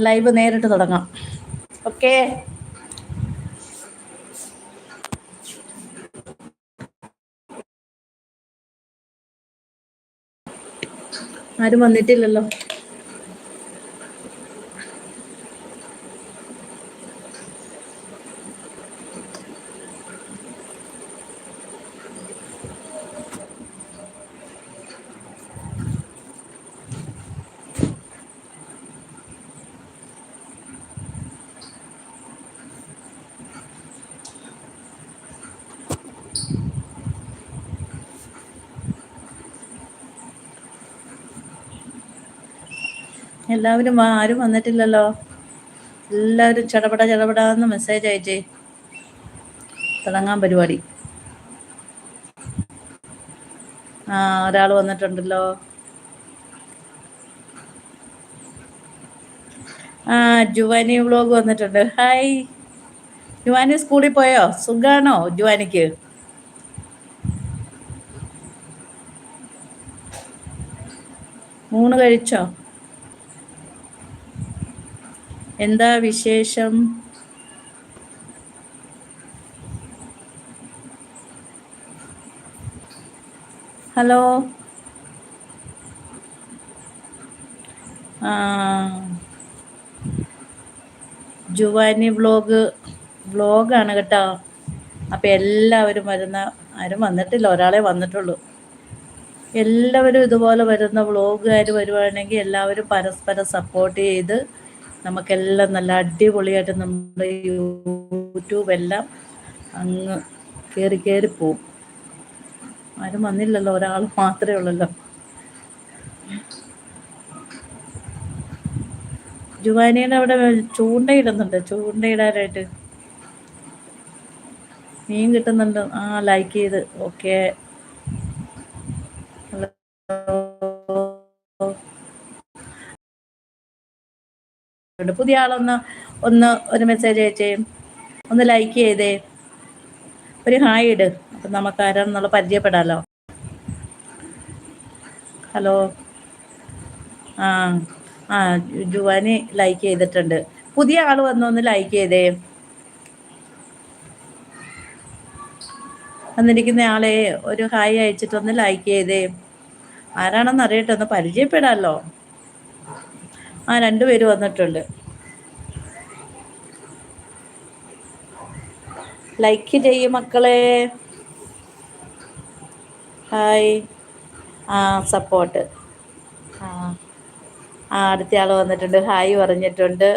Live നേരിട്ട് തുടങ്ങാം. Okay. ആരും വന്നിട്ടില്ലല്ലോ. എല്ലാവരും വാ ആരും വന്നിട്ടില്ലല്ലോ. എല്ലാവരും ചടപട ചടപടാന്ന് മെസ്സേജ് അയച്ചേ. തുടങ്ങാൻ പരിപാടി. ആ ഒരാൾ വന്നിട്ടുണ്ടല്ലോ. ആ ജുവാനി വ്ലോഗ് വന്നിട്ടുണ്ട്. ഹായ് ജുവാനി സ്കൂളിൽ പോയോ? സുഖാണോ ജുവാനിക്ക്? ഊണ് കഴിച്ചോ? എന്താ വിശേഷം? ഹലോ? ജുവാനി വ്ലോഗ് വ്ലോഗാണ് കേട്ടോ. അപ്പം എല്ലാവരും വരുന്ന ആരും വന്നിട്ടില്ല ഒരാളെ വന്നിട്ടുള്ളൂ. എല്ലാവരും ഇതുപോലെ വരുന്ന വ്ലോഗുകാർ വരുവാണെങ്കിൽ എല്ലാവരും പരസ്പരം സപ്പോർട്ട് ചെയ്ത് നമുക്കെല്ലാം നല്ല അടിപൊളിയായിട്ട് നമ്മുടെ യൂട്യൂബ് എല്ലാം അങ്ങ് കയറി കയറി പോവും. ആരും വന്നില്ലല്ലോ ഒരാൾ മാത്രമേ ഉള്ളല്ലോ. ജുവാനിയുടെ അവിടെ ചൂണ്ടയിടുന്നുണ്ട് ചൂണ്ടയിടാനായിട്ട്. മീൻ കിട്ടുന്നുണ്ട്. ആ ലൈക്ക് ചെയ്ത്. ഓക്കെ പുതിയ ആളൊന്ന് ഒന്ന് ഒരു മെസ്സേജ് അയച്ചേ. ഒന്ന് ലൈക്ക് ചെയ്തേ. ഒരു ഹായ് ഇട്. അപ്പം നമുക്ക് ആരാന്നുള്ള പരിചയപ്പെടാമല്ലോ ഹലോ ആ ആ ജുവാനി ലൈക്ക് ചെയ്തിട്ടുണ്ട്. പുതിയ ആൾ വന്നൊന്ന് ലൈക്ക് ചെയ്തേ. വന്നിരിക്കുന്ന ആളെ ഒരു ഹായ് അയച്ചിട്ടൊന്ന് ലൈക്ക് ചെയ്തേ. ആരാണെന്ന് അറിയട്ടെ ഒന്ന് പരിചയപ്പെടാമല്ലോ ആ രണ്ടുപേര് വന്നിട്ടുണ്ട്. ലൈക്ക് ചെയ്യും മക്കളെ. ഹായ് ആ സപ്പോർട്ട് ആ ആ അടുത്ത ആൾ വന്നിട്ടുണ്ട്. ഹായ് പറഞ്ഞിട്ടുണ്ട്.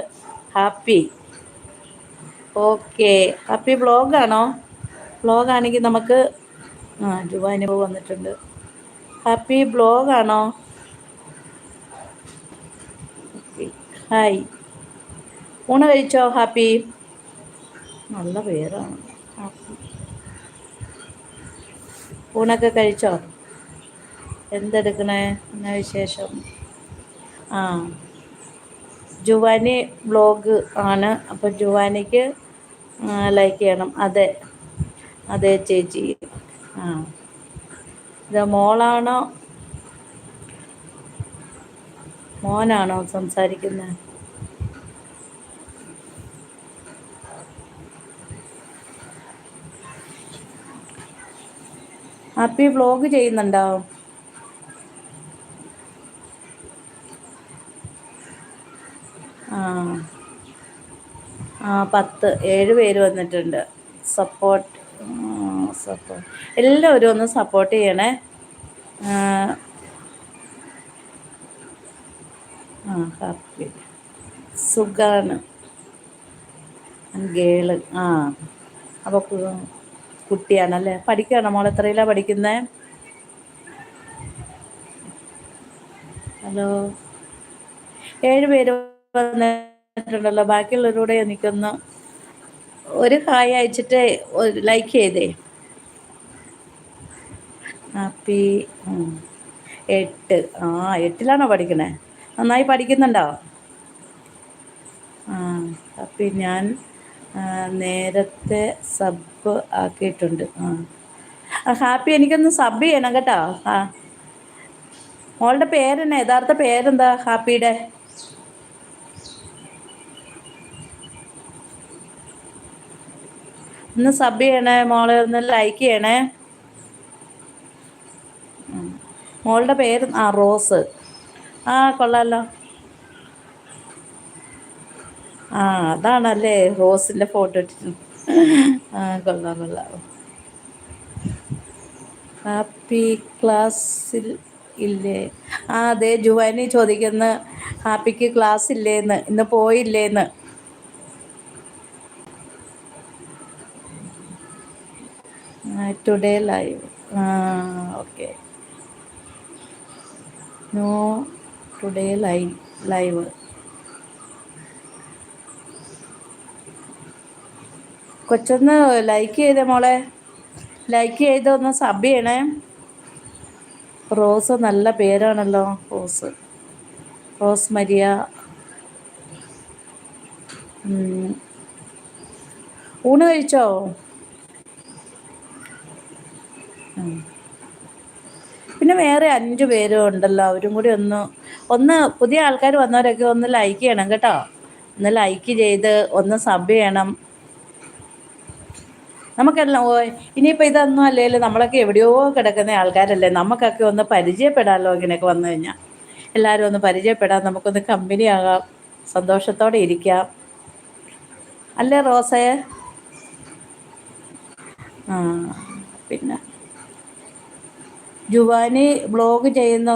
ഹാപ്പി ഓക്കെ ഹാപ്പി ബ്ലോഗാണോ ബ്ലോഗാണെങ്കിൽ നമുക്ക് ആ ജുവാനുഭവ് വന്നിട്ടുണ്ട്. ഹാപ്പി ബ്ലോഗാണോ ഹായ്. ഊണ് കഴിച്ചോ ഹാപ്പി? നല്ല പേരാണ്. ഊണൊക്കെ കഴിച്ചോ? എന്തെടുക്കണേ? എന്നാ വിശേഷം? ആ. ജുവാനി ബ്ലോഗ് ആണ്. അപ്പോൾ ജുവാനിക്ക് ലൈക്ക് ചെയ്യണം. അതെ. അതെ ചേച്ചി. ആ. ഇത് മോളാണോ മോനാണോ സംസാരിക്കുന്നത് ഹാപ്പി വ്ലോഗ് ചെയ്യുന്നുണ്ടോ? ആ. ആ പത്ത് ഏഴ് പേര് വന്നിട്ടുണ്ട്. Support support. എല്ലാവരും ഒന്ന് സപ്പോർട്ട് ചെയ്യണേ. ആ ഹാപ്പി സുഖാണ് ഗേൾ. ആ അപ്പോൾ കുട്ടിയാണല്ലേ? പഠിക്കുകയാണോ മോൾ എത്രയിലാണ് പഠിക്കുന്നത് ഹലോ. ഏഴ് പേര് വന്നിട്ടുണ്ടല്ലോ. ബാക്കിയുള്ളവരോടെ എനിക്കൊന്ന് ഒരു ഹായ് അയച്ചിട്ട് ലൈക്ക് ചെയ്തേ. ഹാപ്പി എട്ട്. ആ എട്ടിലാണോ പഠിക്കണേ? നന്നായി പഠിക്കുന്നുണ്ടോ? ആ അപ്പം ഞാൻ നേരത്തെ സബ് ആക്കിയിട്ടുണ്ട്. ആ. ഹാപ്പി എനിക്കൊന്ന് സബ് ചെയ്യണം കേട്ടോ. ആ. മോളുടെ പേരെന്നെ? യഥാർത്ഥ പേരെന്താ ഹാപ്പിയുടെ? ഒന്ന് സബ് ചെയ്യണേ മോളെ ഒന്ന് ലൈക്ക് ചെയ്യണേ. മോളുടെ പേര് ആ റോസ്. ആ കൊള്ളാലോ. ആ അതാണല്ലേ റോസിന്റെ ഫോട്ടോ ഇട്ടിട്ട് ആ കൊള്ളാം കൊള്ളാം. ഹാപ്പി ക്ലാസ്സിൽ ഇല്ലേ? ആ അതെ ജുവാനി ചോദിക്കുന്ന ഹാപ്പിക്ക് ക്ലാസ് ഇല്ലേന്ന് ഇന്ന് പോയില്ലേന്ന്. Today live. ആ ഓക്കെ. നോ ടുഡേ ലൈ ലൈവ് കൊച്ചൊന്ന് ലൈക്ക് ചെയ്തേ മോളെ. ലൈക്ക് ചെയ്ത് ഒന്ന് സബ് ചെയ്യണേ. റോസ് നല്ല പേരാണല്ലോ റോസ്. Rose Maria. ഊണ് കഴിച്ചോ? പിന്നെ വേറെ അഞ്ച് പേരും ഉണ്ടല്ലോ. അവരും കൂടി ഒന്ന് ഒന്ന് പുതിയ ആൾക്കാർ വന്നവരൊക്കെ ഒന്ന് ലൈക്ക് ചെയ്യണം കേട്ടോ. ഒന്ന് ലൈക്ക് ചെയ്ത് ഒന്ന് സബ് ചെയ്യണം. നമുക്കെല്ലാം ഓ ഇനിയിപ്പോൾ ഇതൊന്നും അല്ലെങ്കിലും നമ്മളൊക്കെ എവിടെയോ കിടക്കുന്ന ആൾക്കാരല്ലേ. നമുക്കൊക്കെ ഒന്ന് പരിചയപ്പെടാമല്ലോ ഇങ്ങനെയൊക്കെ വന്നു കഴിഞ്ഞാൽ എല്ലാവരും ഒന്ന് പരിചയപ്പെടാം. നമുക്കൊന്ന് കമ്പനി ആകാം. സന്തോഷത്തോടെ ഇരിക്കാം. അല്ലേ റോസയെ ആ പിന്നെ. ജുവാനി ബ്ലോഗ് ചെയ്യുന്ന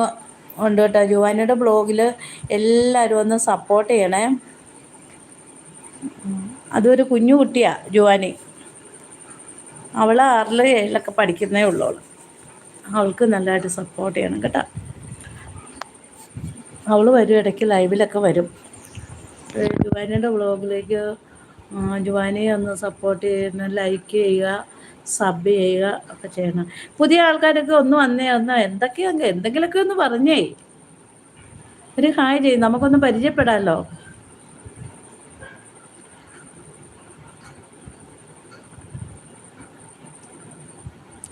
ഉണ്ട് കേട്ടോ. ജുവാനിയുടെ ബ്ലോഗിൽ എല്ലാവരും ഒന്ന് സപ്പോർട്ട് ചെയ്യണേ. അതൊരു കുഞ്ഞു കുട്ടിയാണ് ജുവാനി. അവൾ ആറിൽ ഏഴിലൊക്കെ പഠിക്കുന്നേ ഉള്ളൂ അവൾക്ക് നല്ലതായിട്ട് സപ്പോർട്ട് ചെയ്യണം കേട്ടോ. അവൾ വരും ഇടയ്ക്ക് ലൈവിലൊക്കെ വരും. ജുവാനിയുടെ വ്ളോഗിലേക്ക് ജുവാനിയെ ഒന്ന് സപ്പോർട്ട് ചെയ്യുന്ന ലൈക്ക് ചെയ്യുക. സബ് ചെയ്യുക ഒക്കെ ചെയ്യണം പുതിയ ആൾക്കാരൊക്കെ ഒന്ന് വന്നേ ഒന്ന് എന്തൊക്കെയാ എന്തെങ്കിലുമൊക്കെ ഒന്ന് പറഞ്ഞേ. ഒരു ഹായ് ചെയ്യും നമുക്കൊന്ന് പരിചയപ്പെടാമല്ലോ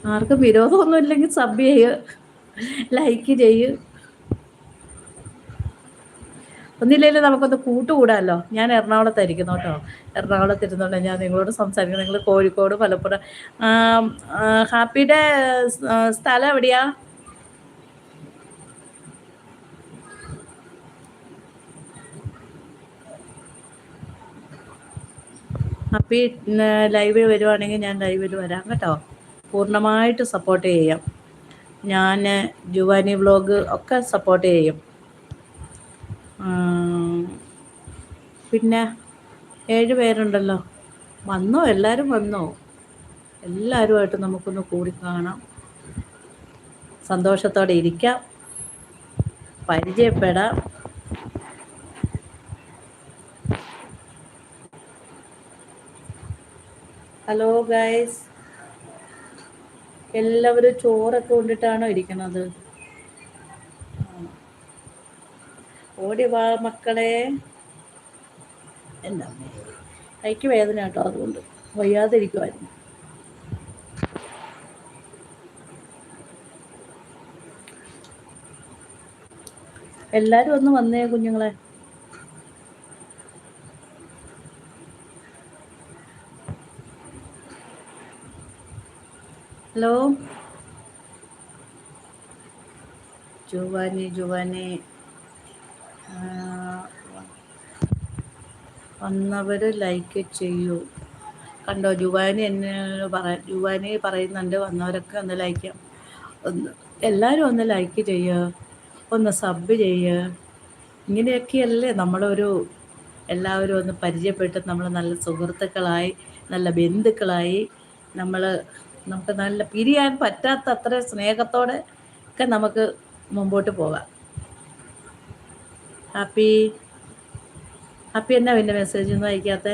ആർക്കും വിരോധമൊന്നും ഇല്ലെങ്കിൽ സബ് ചെയ്യുക ലൈക്ക് ചെയ്യുക ഒന്നില്ലെങ്കിലും നമുക്കൊന്ന് കൂട്ടുകൂടാമല്ലോ ഞാൻ എറണാകുളത്തായിരിക്കുന്നു കേട്ടോ. എറണാകുളത്ത് ഇരുന്നുകൊണ്ട് ഞാൻ നിങ്ങളോട് സംസാരിക്കുന്നത് നിങ്ങൾ കോഴിക്കോട് മലപ്പുറം ഹാപ്പിയുടെ സ്ഥലം എവിടെയാ? ഹാപ്പി ലൈവ് വരുവാണെങ്കിൽ ഞാൻ ലൈവിൽ വരാം കേട്ടോ. പൂർണമായിട്ട് സപ്പോർട്ട് ചെയ്യാം. ഞാൻ ജുവാനി വ്ളോഗ് ഒക്കെ സപ്പോർട്ട് ചെയ്യും. പിന്നെ ഏഴ് പേരുണ്ടല്ലോ. വന്നോ? എല്ലാവരും വന്നോ? എല്ലാവരുമായിട്ട് നമുക്കൊന്ന് കൂടി കാണാം. സന്തോഷത്തോടെ ഇരിക്കാം. പരിചയപ്പെടാം. Hello guys. എല്ലാവരും ചോറൊക്കെ കൊണ്ടിട്ടാണോ ഇരിക്കണത്? ഓടി വാ മക്കളെ. എന്താ കൈക്ക് വേദന കേട്ടോ അതുകൊണ്ട് വയ്യാതിരിക്കുമായിരുന്നു എല്ലാവരും ഒന്ന് വന്നേ കുഞ്ഞുങ്ങളെ. ഹലോ? Juani Juani. വന്നവർ ലൈക്ക് ചെയ്യൂ. കണ്ടോ ജുവാനി എന്നെ പറ ജുവാനി പറയുന്നുണ്ട് വന്നവരൊക്കെ ഒന്ന് ലൈക്ക് ചെയ്യാം. ഒന്ന് എല്ലാവരും ഒന്ന് ലൈക്ക് ചെയ്യുക ഒന്ന് സബ് ചെയ്യുക ഇങ്ങനെയൊക്കെയല്ലേ നമ്മളൊരു എല്ലാവരും ഒന്ന് പരിചയപ്പെട്ട് നമ്മൾ നല്ല സുഹൃത്തുക്കളായി നല്ല ബന്ധുക്കളായി നമ്മൾ നമുക്ക് നല്ല പിരിയാൻ പറ്റാത്ത അത്ര സ്നേഹത്തോടെ ഒക്കെ നമുക്ക് മുമ്പോട്ട് പോകാം. ഹാപ്പി ഹാപ്പി എന്നാ പിന്നെ മെസ്സേജ് ഒന്നും അയക്കാത്ത?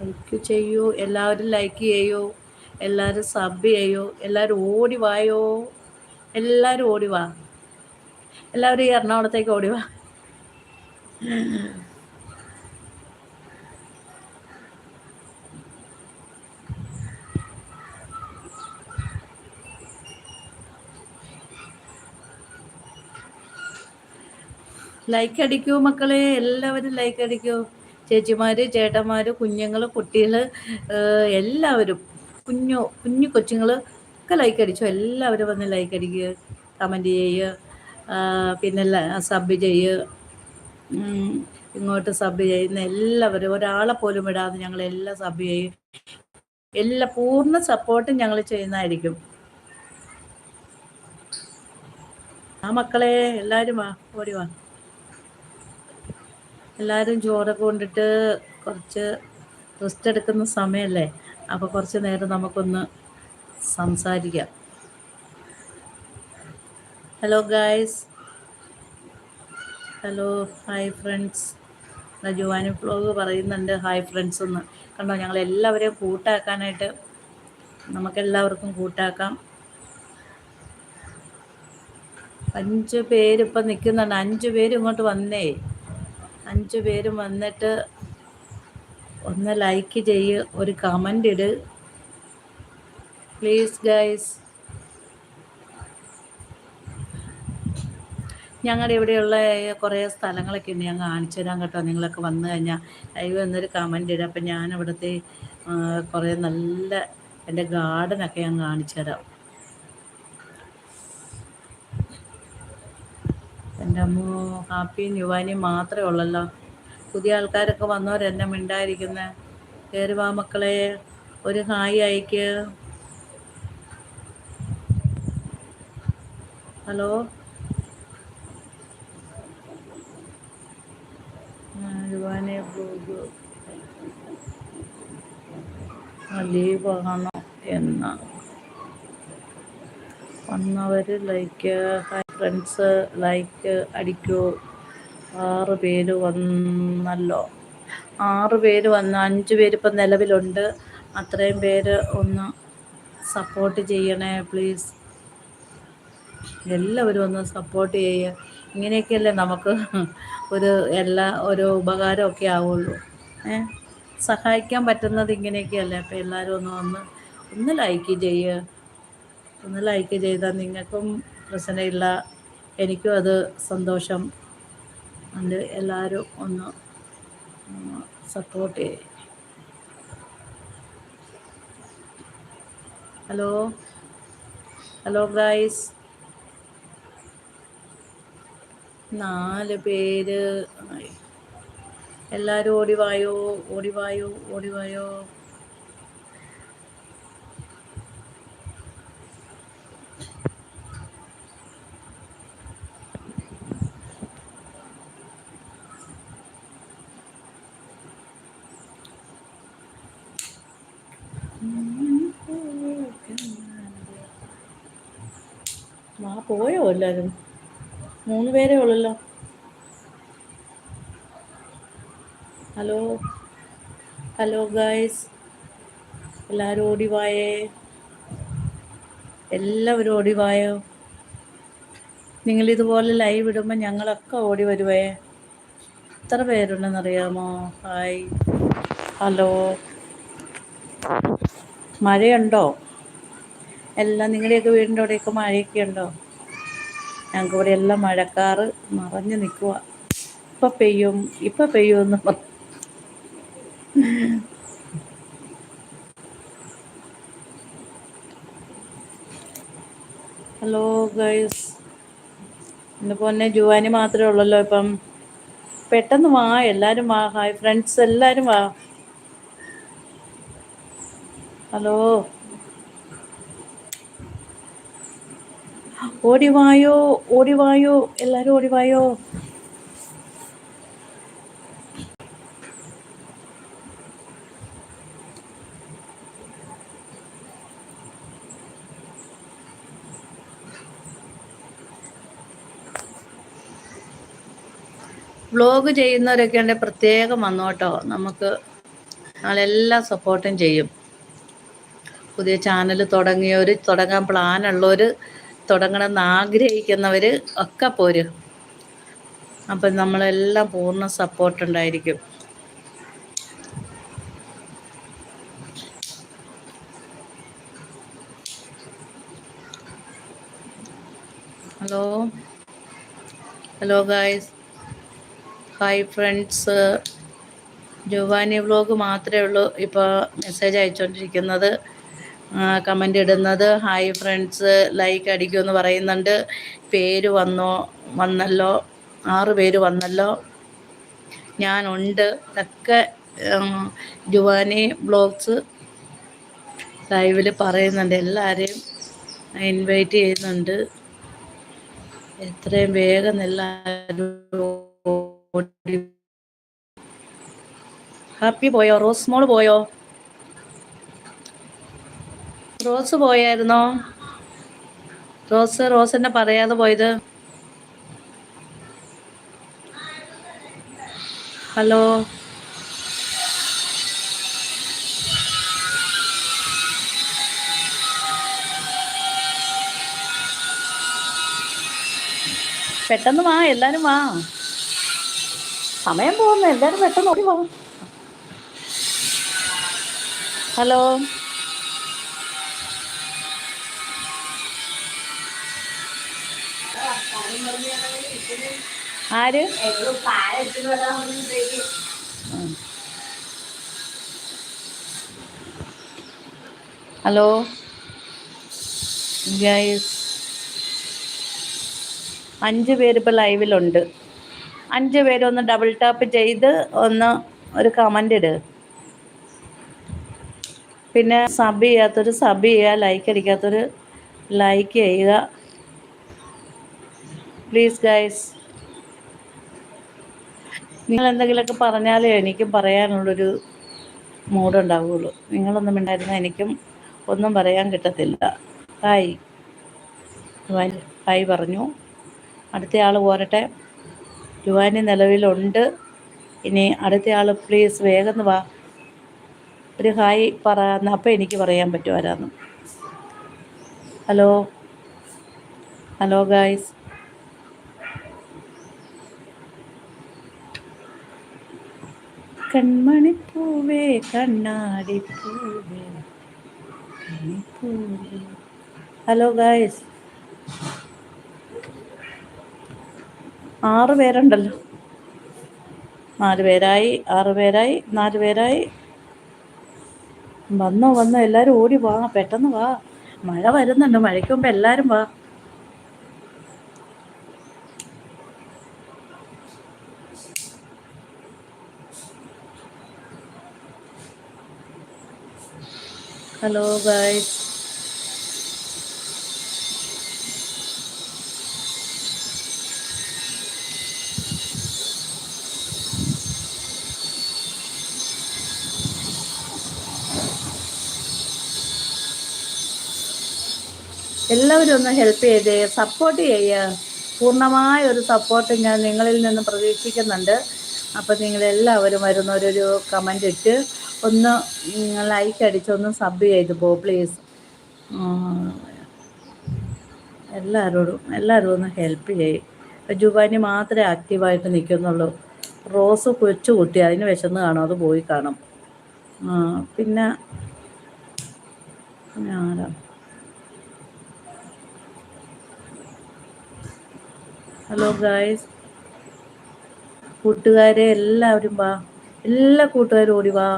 ലൈക്ക് ചെയ്യൂ. എല്ലാവരും ലൈക്ക് ചെയ്യൂ. എല്ലാവരും സബ് ചെയ്യൂ. എല്ലാവരും ഓടി വായോ? എല്ലാവരും ഓടി വാ. എല്ലാവരും ഈ എറണാകുളത്തേക്ക് ഓടി വാ. ലൈക്ക് അടിക്കൂ മക്കളെ എല്ലാവരും ലൈക്ക് അടിക്കൂ. ചേച്ചിമാര് ചേട്ടന്മാര് കുഞ്ഞുങ്ങൾ കുട്ടികൾ എല്ലാവരും കുഞ്ഞു കുഞ്ഞു കൊച്ചുങ്ങൾ ഒക്കെ ലൈക്ക് അടിച്ചു? എല്ലാവരും വന്ന് ലൈക്ക് അടിക്കുക കമന്റ് ചെയ്യുക പിന്നെ സബ് ചെയ്യുക ഇങ്ങോട്ട് സബ് ചെയ്യുന്ന എല്ലാവരും ഒരാളെ പോലും ഇടാതെ വിടാതെ ഞങ്ങളെല്ലാം സബ് ചെയ്യും. എല്ലാ പൂർണ സപ്പോർട്ടും ഞങ്ങൾ ചെയ്യുന്നതായിരിക്കും. ആ മക്കളെ എല്ലാവരും വാ ഓടി വാ. എല്ലാവരും ചോറൊക്കെ കൊണ്ടിട്ട് കുറച്ച് റെസ്റ്റ് എടുക്കുന്ന സമയമല്ലേ അപ്പോൾ കുറച്ച് നേരം നമുക്കൊന്ന് സംസാരിക്കാം. Hello guys hello hi friends Juani vlog പറയുന്നുണ്ട്. ഹായ് ഫ്രണ്ട്സ് ഒന്ന് കണ്ടോ ഞങ്ങൾ എല്ലാവരെയും കൂട്ടാക്കാനായിട്ട് നമുക്കെല്ലാവർക്കും കൂട്ടാക്കാം. അഞ്ച് പേരിപ്പം നിൽക്കുന്നുണ്ട്. അഞ്ച് പേര് ഇങ്ങോട്ട് വന്നേ. അഞ്ച് പേരും വന്നിട്ട് ഒന്ന് ലൈക്ക് ചെയ്യ് ഒരു കമന്റ് ഇട്. പ്ലീസ് ഗൈസ് ഞങ്ങളുടെ ഇവിടെയുള്ള കുറേ സ്ഥലങ്ങളൊക്കെ ഉണ്ട്. ഞാൻ കാണിച്ചു തരാം കേട്ടോ. നിങ്ങളൊക്കെ വന്നു കഴിഞ്ഞാൽ ലൈവ് എന്നൊരു കമന്റ് ഇടും. അപ്പം ഞാൻ അവിടുത്തെ കുറേ നല്ല എന്റെ ഗാർഡനൊക്കെ ഞാൻ കാണിച്ചു തരാം. എന്റെ അമ്മ ഹാപ്പിയും യുവാനിയും മാത്രമേ ഉള്ളല്ലോ. പുതിയ ആൾക്കാരൊക്കെ വന്നവരെന്നെ മിണ്ടായിരിക്കുന്നത് കയറി വാ മക്കളെ. ഒരു ഹായ് അയക്ക്. ഹലോ? യുവാനെ ആണോ എന്ന. വന്നവർ ലൈക്ക് ഫ്രണ്ട്സ് ലൈക്ക് അടിക്കൂ? ആറ് പേര് വന്നല്ലോ. ആറ് പേര് വന്ന് അഞ്ച് പേര് ഇപ്പം നിലവിലുണ്ട്. അത്രയും പേര് ഒന്ന് സപ്പോർട്ട് ചെയ്യണേ പ്ലീസ് എല്ലാവരും ഒന്ന് സപ്പോർട്ട് ചെയ്യുക ഇങ്ങനെയൊക്കെയല്ലേ നമുക്ക് ഒരു എല്ലാ ഒരു ഉപകാരമൊക്കെ ആവുള്ളൂ. ഏ? സഹായിക്കാൻ പറ്റുന്നത് ഇങ്ങനെയൊക്കെയല്ലേ? അപ്പോൾ എല്ലാവരും ഒന്ന് ഒന്ന് ഒന്ന് ലൈക്ക് ചെയ്യുക ഒന്ന് ലൈക്ക് ചെയ്താൽ നിങ്ങൾക്കും പ്രശ്നമില്ല. എനിക്കും അത് സന്തോഷം. ഉണ്ട് എല്ലാവരും ഒന്ന് സപ്പോർട്ട് ചെയ്യും. ഹലോ ഹലോ ഗ്രൈസ് നാല് പേര്. എല്ലാവരും ഓടിവായോ ഓടിവായോ ഓടിവായോ പോയോ എല്ലാവരും മൂന്ന് പേരേ ഉള്ളല്ലോ. ഹലോ? Hello guys. എല്ലാവരും ഓടിവായേ എല്ലാവരും ഓടിവായോ നിങ്ങളിതുപോലെ ലൈവ് ഇടുമ്പോൾ ഞങ്ങളൊക്കെ ഓടി വരുവേ. എത്ര പേരുണ്ടെന്നറിയാമോ? ഹായ്. ഹലോ. മഴയുണ്ടോ? എല്ലാം നിങ്ങളുടെയൊക്കെ വീടിന്റെ അവിടെയൊക്കെ മഴയൊക്കെ ഉണ്ടോ ഞങ്ങൾക്ക് ഇവിടെ എല്ലാം മഴക്കാറ് മറഞ്ഞു നിൽക്കുക ഇപ്പം പെയ്യും ഇപ്പം പെയ്യുമെന്ന് ഹലോ ഗൈസ് എന്റെ പൊന്നെ ജുവാനി മാത്രമേ ഉള്ളല്ലോ ഇപ്പം. പെട്ടെന്ന് വാ എല്ലാവരും വാ. ഹായ് ഫ്രണ്ട്സ് എല്ലാവരും വാ. ഹലോ ഓടിവായോ ഓടിവായോ എല്ലാവരും ഓടിവായോ? വ്ലോഗ് ചെയ്യുന്നവരൊക്കെ ഉണ്ടെങ്കിൽ പ്രത്യേകം വന്നോട്ടോ നമുക്ക് ഞങ്ങളെല്ലാം സപ്പോർട്ടും ചെയ്യും. പുതിയ ചാനൽ തുടങ്ങിയവർ തുടങ്ങാൻ പ്ലാനുള്ളവർ തുടങ്ങണമെന്ന് ആഗ്രഹിക്കുന്നവർ ഒക്കെ പോരും. അപ്പം നമ്മളെല്ലാം പൂർണ സപ്പോർട്ട് ഉണ്ടായിരിക്കും. Hello? Hello guys. Hi friends. Juani vlog മാത്രമേ ഉള്ളൂ. ഇപ്പോൾ മെസ്സേജ് അയച്ചുകൊണ്ടിരിക്കുന്നത് കമന്റ് ഇടുന്നത്. ഹായ് ഫ്രണ്ട്സ് ലൈക്ക് അടിക്കുമെന്ന് പറയുന്നുണ്ട്. പേര് വന്നോ? വന്നല്ലോ? ആറ് പേര് വന്നല്ലോ? ഞാനുണ്ട്. ഇതൊക്കെ ജുവാനി ബ്ലോഗ്സ് ലൈവിൽ പറയുന്നുണ്ട്. എല്ലാവരെയും ഇൻവൈറ്റ് ചെയ്യുന്നുണ്ട്. എത്രയും വേഗം എല്ലാവരും ഹാപ്പി പോയോ? റോസ് മോൾ പോയോ? റോസ് പോയായിരുന്നോ? റോസ് റോസ് എന്നെ പറയാതെ പോയത്. ഹലോ? പെട്ടെന്ന് വാ എല്ലാരും വാ. സമയം പോകുന്നു എല്ലാരും പെട്ടെന്ന് ഓടി വാ. ഹലോ? ആര്? ഹലോ? ഗൈസ്. അഞ്ച് പേര് ഇപ്പോൾ ലൈവിലുണ്ട്. അഞ്ച് പേരൊന്ന് ഡബിൾ ടാപ്പ് ചെയ്ത് ഒന്ന് ഒരു കമന്റ് ഇട്. പിന്നെ സബ് ചെയ്യാത്തൊരു സബ് ചെയ്യുക ലൈക്ക് അടിക്കാത്തൊരു ലൈക്ക് ചെയ്യുക. പ്ലീസ് ഗൈസ് നിങ്ങൾ എന്തെങ്കിലുമൊക്കെ പറഞ്ഞാലേ എനിക്കും പറയാനുള്ളൊരു മൂഡുണ്ടാവുകയുള്ളൂ നിങ്ങളൊന്നും ഉണ്ടായിരുന്നാൽ എനിക്കും ഒന്നും പറയാൻ കിട്ടത്തില്ല. ഹായ് ഹായ് പറഞ്ഞു. അടുത്തയാൾ പോരട്ടെ. യുവാനി നിലവിലുണ്ട്. ഇനി അടുത്തയാൾ പ്ലീസ് വേഗം വാ. ഒരു ഹായ് പറ. അപ്പം എനിക്ക് പറയാൻ പറ്റുമായിരുന്നു ഹലോ ഹലോ ഗായ്സ് കൺമണിപ്പൂവേ കണ്ണാടിപ്പൂവേ ഹലോ ഗായ്സ് ആറ് പേരുണ്ടല്ലോ. നാല് പേരായി ആറ് പേരായി നാല് പേരായി. വന്നോ വന്നോ. എല്ലാവരും ഓടി വാ. പെട്ടെന്ന് വാ. മഴ വരുന്നുണ്ട്. മഴയ്ക്ക് മുമ്പ് എല്ലാവരും വാ. ഹലോ ഗായ്സ് എല്ലാവരും ഒന്ന് ഹെൽപ്പ് ചെയ്തേ സപ്പോർട്ട് ചെയ്യുക പൂർണമായ ഒരു സപ്പോർട്ട് ഞാൻ നിങ്ങളിൽ നിന്ന് പ്രതീക്ഷിക്കുന്നുണ്ട്. അപ്പം നിങ്ങളെല്ലാവരും വരുന്നവരൊരു കമന്റ് ഇട്ട് ഒന്ന് ലൈക്ക് അടിച്ചൊന്ന് സബ് ചെയ്ത് പോ പ്ലീസ് എല്ലാവരോടും എല്ലാവരും ഒന്ന് ഹെൽപ്പ് ചെയ്യും. ജുബാനി മാത്രമേ ആക്റ്റീവായിട്ട് നിൽക്കുന്നുള്ളൂ. റോസ് കൊച്ചു കുട്ടി അതിന് വിശന്ന് കാണും അത് പോയി കാണും. പിന്നെ ആരാ? ഹലോ ഗായ്സ് കൂട്ടുകാരെ എല്ലാവരും വാ. എല്ലാ കൂട്ടുകാരും ഓടി വാ.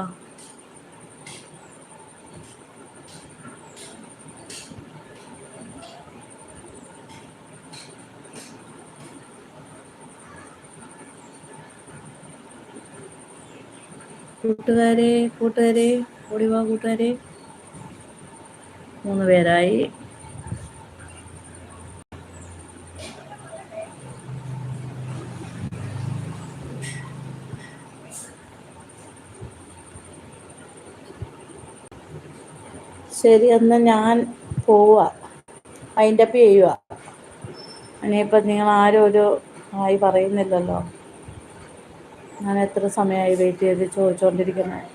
കൂട്ടുകാരെ കൂട്ടുകാരെ ഓടിവാ കൂട്ടുകാരെ. മൂന്ന് പേരായി. ശരി എന്നാൽ ഞാൻ പോവുക അതിന്റെ അപ്പ് ചെയ്യുക ഇനിയിപ്പം നിങ്ങൾ ആരും ഒരു ആയി പറയുന്നില്ലല്ലോ. ഞാൻ എത്ര സമയമായി വെയിറ്റ് ചെയ്ത് ചോദിച്ചുകൊണ്ടിരിക്കുന്നത്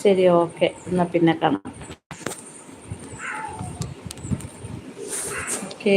ശരി ഓക്കെ എന്നാൽ പിന്നെ കാണാം. ഓക്കേ